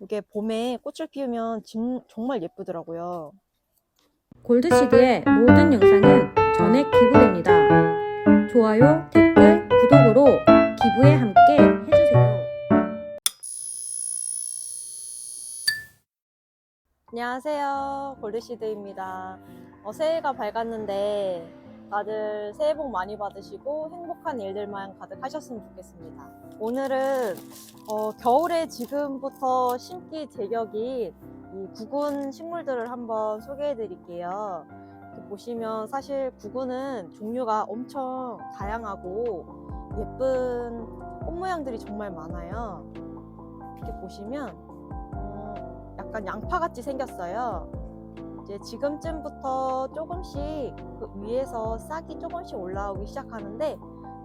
이게 봄에 꽃을 피우면 진- 정말 예쁘더라고요. 골드시드의 모든 영상은 전액 기부됩니다. 좋아요, 댓글, 구독으로 기부에 함께 해주세요. 안녕하세요. 골드시드입니다. 어, 새해가 밝았는데 다들 새해 복 많이 받으시고 행복한 일들만 가득하셨으면 좋겠습니다. 오늘은 어, 겨울에 지금부터 심기 제격인 이 구근 식물들을 한번 소개해 드릴게요. 보시면 사실 구근은 종류가 엄청 다양하고 예쁜 꽃 모양들이 정말 많아요. 이렇게 보시면 어, 약간 양파같이 생겼어요. 이제 지금쯤부터 조금씩 그 위에서 싹이 조금씩 올라오기 시작하는데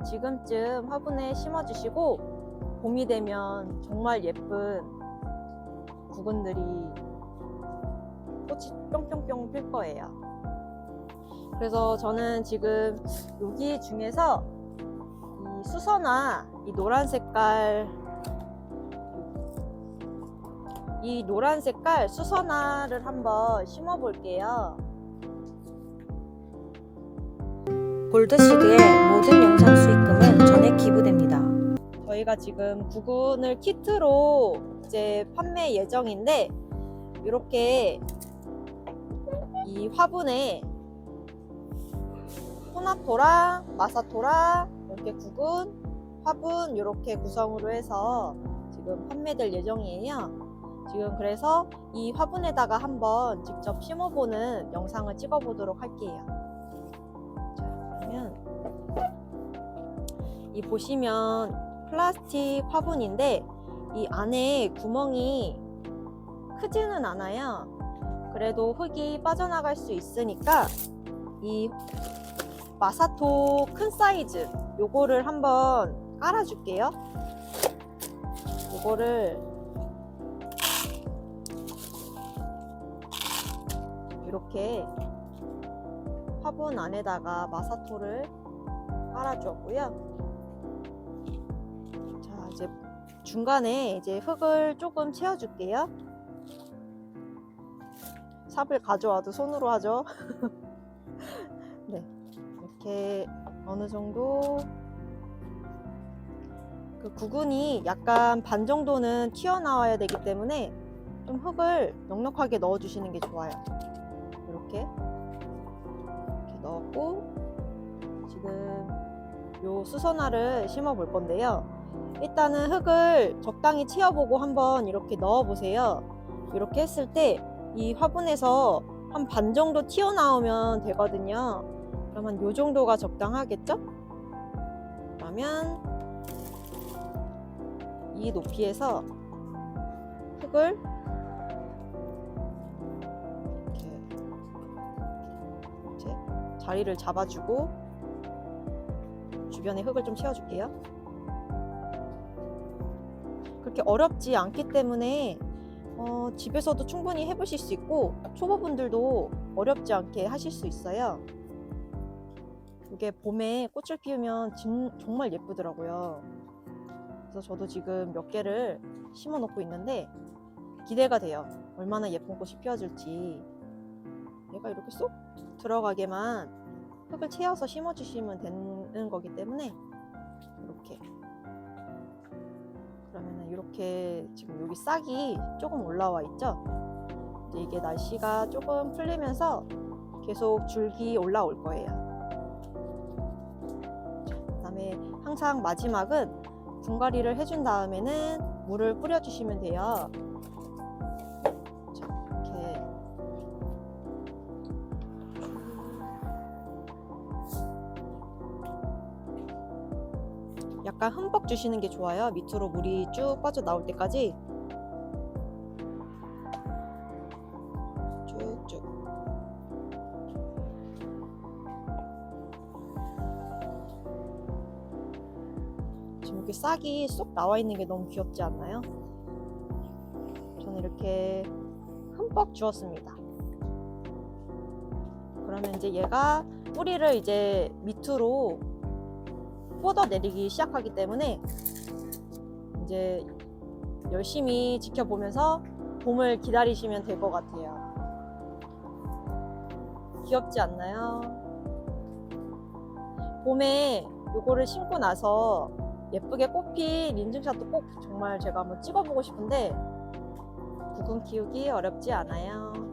지금쯤 화분에 심어주시고 봄이 되면 정말 예쁜 구근들이 꽃이 뿅뿅뿅 필 거예요. 그래서 저는 지금 여기 중에서 이 수선화 이 노란 색깔 이 노란 색깔 수선화를 한번 심어 볼게요. 골드시드의 모든 영상 수익금은 전액 기부됩니다. 저희가 지금 구근을 키트로 이제 판매 예정인데 이렇게 이 화분에 토나토랑 마사토랑 이렇게 구근 화분 이렇게 구성으로 해서 지금 판매될 예정이에요. 지금 그래서 이 화분에다가 한번 직접 심어보는 영상을 찍어보도록 할게요. 자, 그러면 이 보시면 플라스틱 화분인데 이 안에 구멍이 크지는 않아요. 그래도 흙이 빠져나갈 수 있으니까 이 마사토 큰 사이즈 요거를 한번 깔아줄게요. 요거를 이렇게 화분 안에다가 마사토를 깔아주었고요. 자, 이제 중간에 이제 흙을 조금 채워줄게요. 삽을 가져와도 손으로 하죠. 네, 이렇게 어느 정도 그 구근이 약간 반 정도는 튀어나와야 되기 때문에 좀 흙을 넉넉하게 넣어주시는 게 좋아요. 이렇게 이렇게 넣었고 지금 요 수선화를 심어 볼 건데요. 일단은 흙을 적당히 채워보고 한번 이렇게 넣어 보세요. 이렇게 했을 때 이 화분에서 한 반 정도 튀어나오면 되거든요. 그러면 요 정도가 적당하겠죠? 그러면 이 높이에서 흙을 이제 자리를 잡아주고 주변에 흙을 좀 채워줄게요. 그렇게 어렵지 않기 때문에 어, 집에서도 충분히 해보실 수 있고 초보분들도 어렵지 않게 하실 수 있어요. 이게 봄에 꽃을 피우면 진- 정말 예쁘더라고요. 그래서 저도 지금 몇 개를 심어 놓고 있는데 기대가 돼요. 얼마나 예쁜 꽃이 피어질지. 얘가 이렇게 쏙 들어가게만 흙을 채워서 심어주시면 되는 거기 때문에 이렇게 그러면은 이렇게 지금 여기 싹이 조금 올라와 있죠. 이제 이게 날씨가 조금 풀리면서 계속 줄기 올라올 거예요. 자, 그다음에 항상 마지막은 분갈이를 해준 다음에는 물을 뿌려주시면 돼요. 약간 흠뻑 주시는 게 좋아요. 밑으로 물이 쭉 빠져 나올 때까지 쭉쭉. 지금 이렇게 싹이 쏙 나와 있는 게 너무 귀엽지 않나요? 저는 이렇게 흠뻑 주었습니다. 그러면 이제 얘가 뿌리를 이제 밑으로 뻗어 내리기 시작하기 때문에 이제 열심히 지켜보면서 봄을 기다리시면 될 것 같아요. 귀엽지 않나요? 봄에 요거를 신고 나서 예쁘게 꽃핀 인증샷도 꼭 정말 제가 한번 찍어보고 싶은데 부근 키우기 어렵지 않아요.